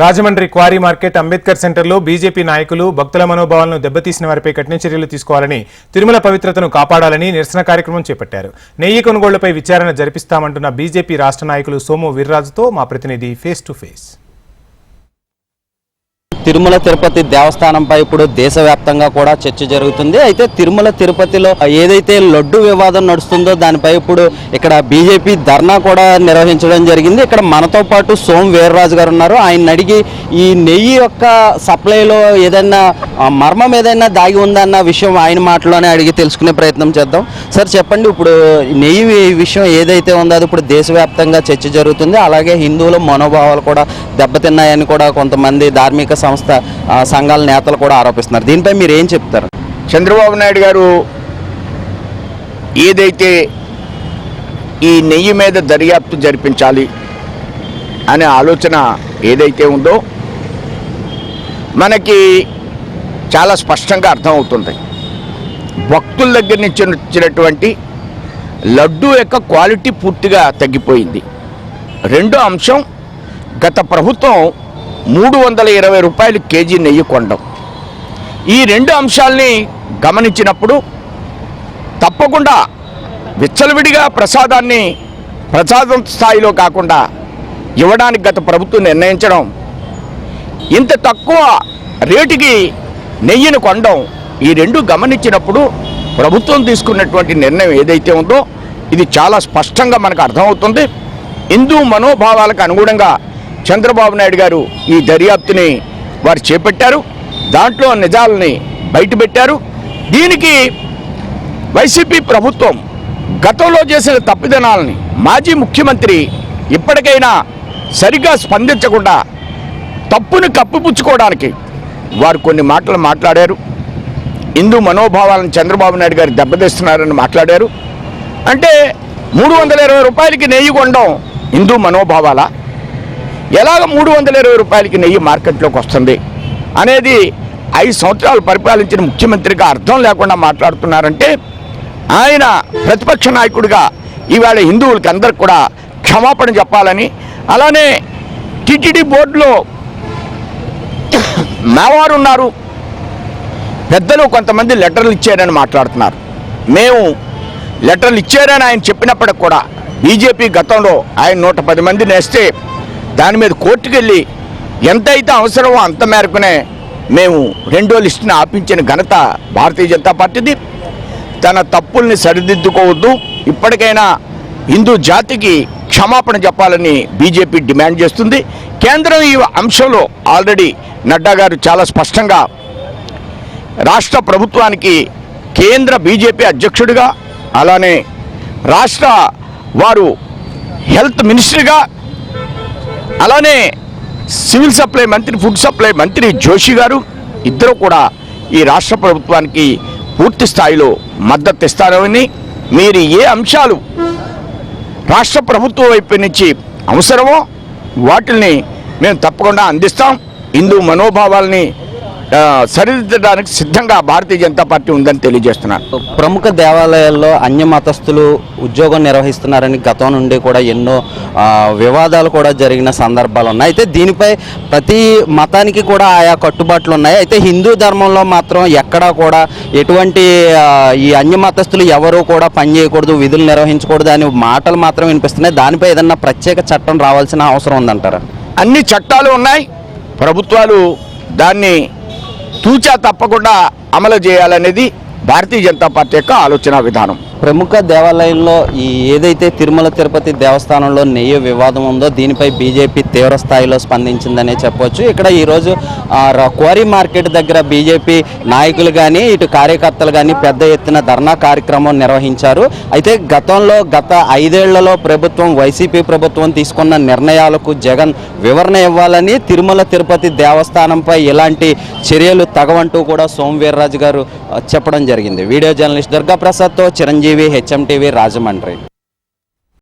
Rajahmundry quarry market Ambedkar సెంటర్లో BJP నాయకులు భక్తుల మనోభావాలను దెబ్బతీసిన వారిపై కఠిన చర్యలు తీసుకోవాలని తిరుమల పవిత్రతను కాపాడాలని నిరసన కార్యక్రమం చేపట్టారు. నెయ్యి కొనుగోళ్ళపై విచారణ జరిపిస్తామంటున్న బీజేపీ రాష్ట్ర నాయకులు సోము వీర్రాజుతో మా ప్రతినిధి face to face Tirumala Tirupati దేవస్థానంపై ఇప్పుడు దేశవ్యాప్తంగా కూడా చర్చ జరుగుతుంది. అయితే తిరుమల తిరుపతిలో ఏదైతే లడ్డు వివాదం నడుస్తుందో దానిపై ఇప్పుడు ఇక్కడ బీజేపీ ధర్నా కూడా నిర్వహించడం జరిగింది. ఇక్కడ మనతో పాటు సోమ్ వీర్రాజు గారు ఉన్నారు. ఆయన అడిగి ఈ నెయ్యి యొక్క సప్లైలో ఏదైనా మర్మం ఏదైనా దాగి ఉందన్న విషయం ఆయన మాటలోనే అడిగి తెలుసుకునే ప్రయత్నం చేద్దాం. సార్ చెప్పండి ఇప్పుడు నెయ్యి విషయం ఏదైతే ఉందో అది ఇప్పుడు దేశవ్యాప్తంగా చర్చ జరుగుతుంది. అలాగే హిందువుల మనోభావాలు కూడా దెబ్బతిన్నాయని కూడా కొంతమంది ధార్మిక సంస్థ సంఘాల నేతలు కూడా ఆరోపిస్తున్నారు. దీనిపై మీరు ఏం చెప్తారు? చంద్రబాబు నాయుడు గారు ఏదైతే ఈ నెయ్యి మీద దర్యాప్తు జరిపించాలి అనే ఆలోచన ఏదైతే ఉందో మనకి చాలా స్పష్టంగా అర్థమవుతుంది. భక్తుల దగ్గర నుంచి వచ్చినటువంటి లడ్డు యొక్క క్వాలిటీ పూర్తిగా తగ్గిపోయింది. రెండో అంశం గత ప్రభుత్వం మూడు వందల ఇరవై రూపాయలు కేజీ నెయ్యి కొనడం ఈ రెండు అంశాల్ని గమనించినప్పుడు తప్పకుండా విచ్చలవిడిగా ప్రసాదాన్ని ప్రసాదం స్థాయిలో కాకుండా ఇవ్వడానికి గత ప్రభుత్వం నిర్ణయించడం ఇంత తక్కువ రేటుకి నెయ్యిని కొనడం ఈ రెండు గమనించినప్పుడు ప్రభుత్వం తీసుకున్నటువంటి నిర్ణయం ఏదైతే ఉందో ఇది చాలా స్పష్టంగా మనకు అర్థమవుతుంది. హిందూ మనోభావాలకు అనుగుణంగా చంద్రబాబు నాయుడు గారు ఈ దర్యాప్తుని వారు చేపట్టారు. దాంట్లో నిజాలని బయటపెట్టారు. దీనికి వైసీపీ ప్రభుత్వం గతంలో చేసిన తప్పిదనాలని మాజీ ముఖ్యమంత్రి ఇప్పటికైనా సరిగా స్పందించకుండా తప్పుని కప్పిపుచ్చుకోవడానికి వారు కొన్ని మాటలు మాట్లాడారు. హిందూ మనోభావాలను చంద్రబాబు నాయుడు గారు దెబ్బతీస్తున్నారని మాట్లాడారు. అంటే మూడు వందల ఇరవై రూపాయలకి నెయ్యి కొండం హిందూ మనోభావాలా? ఎలాగ మూడు వందల ఇరవై రూపాయలకి నెయ్యి మార్కెట్లోకి వస్తుంది అనేది ఐదు సంవత్సరాలు పరిపాలించిన ముఖ్యమంత్రిగా అర్థం లేకుండా మాట్లాడుతున్నారంటే ఆయన ప్రతిపక్ష నాయకుడిగా ఈవేళ హిందువులకి అందరికి కూడా క్షమాపణ చెప్పాలని అలానే టీటీడీ బోర్డులో మావారు ఉన్నారు. పెద్దలు కొంతమంది లెటర్లు ఇచ్చారని మాట్లాడుతున్నారు. మేము లెటర్లు ఇచ్చారని ఆయన చెప్పినప్పటికి కూడా బీజేపీ గతంలో ఆయన నూట పది మంది నేస్తే దాని మీద కోర్టుకు వెళ్ళి ఎంతైతే అవసరమో అంత మేరకునే మేము రెండో లిస్టుని ఆపించిన ఘనత భారతీయ జనతా పార్టీది. తన తప్పుల్ని సరిదిద్దుకోవద్దు. ఇప్పటికైనా హిందూ జాతికి క్షమాపణ చెప్పాలని బీజేపీ డిమాండ్ చేస్తుంది. కేంద్రం ఈ అంశంలో ఆల్రెడీ నడ్డా గారు చాలా స్పష్టంగా రాష్ట్ర ప్రభుత్వానికి కేంద్ర బీజేపీ అధ్యక్షుడిగా అలానే రాష్ట్ర వారు హెల్త్ మినిస్టర్గా అలానే సివిల్ సప్లై మంత్రి ఫుడ్ సప్లై మంత్రి జోషి గారు ఇద్దరు కూడా ఈ రాష్ట్ర ప్రభుత్వానికి పూర్తి స్థాయిలో మద్దతు ఇస్తారని మీరు ఏ అంశాలు రాష్ట్ర ప్రభుత్వం వైపు నుంచి అవసరమో వాటిని మేము తప్పకుండా అందిస్తాం. హిందూ మనోభావాల్ని సరిదిద్దడానికి సిద్ధంగా భారతీయ జనతా పార్టీ ఉందని తెలియజేస్తున్నాను ప్రముఖ దేవాలయాల్లో అన్య మతస్థులు ఉద్యోగం నిర్వహిస్తున్నారని గతం నుండి కూడా ఎన్నో వివాదాలు కూడా జరిగిన సందర్భాలు ఉన్నాయి. అయితే దీనిపై ప్రతి మతానికి కూడా ఆయా కట్టుబాట్లు ఉన్నాయి. అయితే హిందూ ధర్మంలో మాత్రం ఎక్కడా కూడా ఎటువంటి ఈ అన్య మతస్థులు ఎవరు కూడా పనిచేయకూడదు విధులు నిర్వహించకూడదు అని మాటలు మాత్రం వినిపిస్తున్నాయి. దానిపై ఏదన్నా ప్రత్యేక చట్టం రావాల్సిన అవసరం ఉందంటారా? అన్ని చట్టాలు ఉన్నాయి. ప్రభుత్వాలు దాన్ని తూచా తప్పకుండా అమలు చేయాలనేది భారతీయ జనతా పార్టీ యొక్క ఆలోచన విధానం. ప్రముఖ దేవాలయంలో ఈ ఏదైతే తిరుమల తిరుపతి దేవస్థానంలో నెయ్యి వివాదం ఉందో దీనిపై బీజేపీ తీవ్ర స్థాయిలో స్పందించిందనే చెప్పవచ్చు ఇక్కడ ఈరోజు ర- క్వారీ మార్కెట్ దగ్గర బీజేపీ నాయకులు కానీ ఇటు కార్యకర్తలు కానీ పెద్ద ఎత్తున ధర్నా కార్యక్రమం నిర్వహించారు. అయితే గతంలో గత ఐదేళ్ళలో ప్రభుత్వం వైసీపీ ప్రభుత్వం తీసుకున్న నిర్ణయాలకు జగన్ వివరణ ఇవ్వాలని తిరుమల తిరుపతి దేవస్థానంపై ఎలాంటి చర్యలు తగవంటూ కూడా సోమవీర్రాజు గారు చెప్పడం జరిగింది. వీడియో జర్నలిస్ట్ దుర్గాప్రసాద్తో చిరంజీవి చిరంజీవి హెచ్ఎం టీవీ రాజమండ్రి.